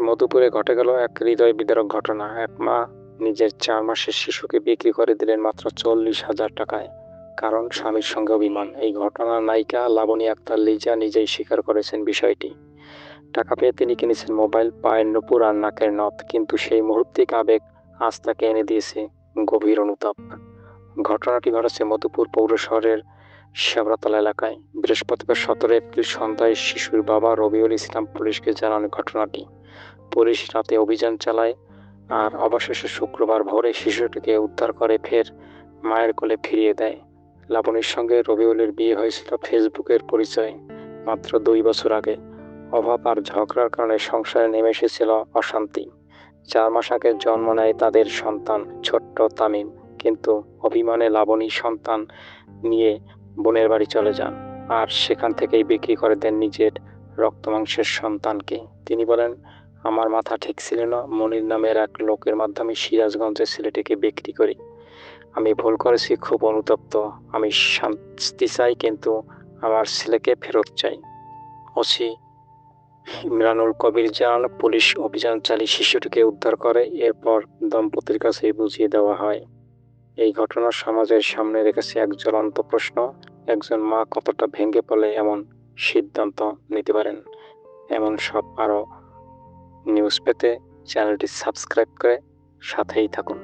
মধুপুরে ঘটে গেল এক হৃদয় বিদারক ঘটনা। এক মা নিজের চার মাসের শিশুকে বিক্রি করে দিলেন মাত্র চল্লিশ হাজার টাকায়। কারণ স্বামীর সঙ্গে অভিমান। এই ঘটনার নায়িকা লাবণী আক্তার লিজা নিজেই স্বীকার করেছেন বিষয়টি। টাকা পেয়ে তিনি কিনেছেন মোবাইল, পায়ের নুপুর আর নাকের নথ, কিন্তু সেই মুহূর্তিক আবেগ আজ তাকে এনে দিয়েছে গভীর অনুতাপ। ঘটনাটি ঘটেছে মধুপুর পৌর শহরের শেবরাতলা এলাকায়। বৃহস্পতিবার সতেরো এপ্রিল সন্ধ্যায় শিশুর বাবা রবিউল ইসলাম পুলিশকে জানান ঘটনাটি। পুলিশ রাতে অভিযান চালায় আর অবশেষে শুক্রবার ভোরে শিশুটিকে উদ্ধার করে ফের মায়ের কোলে ফিরিয়ে দেয়। লাবণীর সঙ্গে রবিউলের বিয়ে হয়েছিল ফেসবুকের পরিচয় মাত্র দুই বছর আগে। অভাব আর ঝগড়ার কারণে সংসারে নেমে এসেছিল অশান্তি। চার মাস আগে জন্ম নেয় তাদের সন্তান ছোট্ট তামিম, কিন্তু অভিমানে লাবণী সন্তান নিয়ে বোনের বাড়ি চলে যান আর সেখান থেকেই বিক্রি করে দেন নিজের রক্তমাংসের সন্তানকে। তিনি বলেন আমার মাথা ঠিক ছিল না। মনির নামের এক লোকের মাধ্যমে সিরাজগঞ্জের ছেলেটিকে বিক্রি করি। আমি ভুল করেছি, খুব অনুতপ্ত। আমি শান্তি চাই, কিন্তু আমার ছেলেকে ফেরত চাই। ওসি ইমরানুল কবির জানান, পুলিশ অভিযান চালিয়ে শিশুটিকে উদ্ধার করে। এরপর দম্পতির কাছে বুঝিয়ে দেওয়া হয়, এই ঘটনা সমাজের সামনে রেখেছে এক জ্বলন্ত প্রশ্ন। একজন মা কতটা ভেঙে পড়লে এমন সিদ্ধান্ত নিতে পারেন? এমন সব আরও নিউজ পেতে চ্যানেলটি সাবস্ক্রাইব করে সাথেই থাকুন।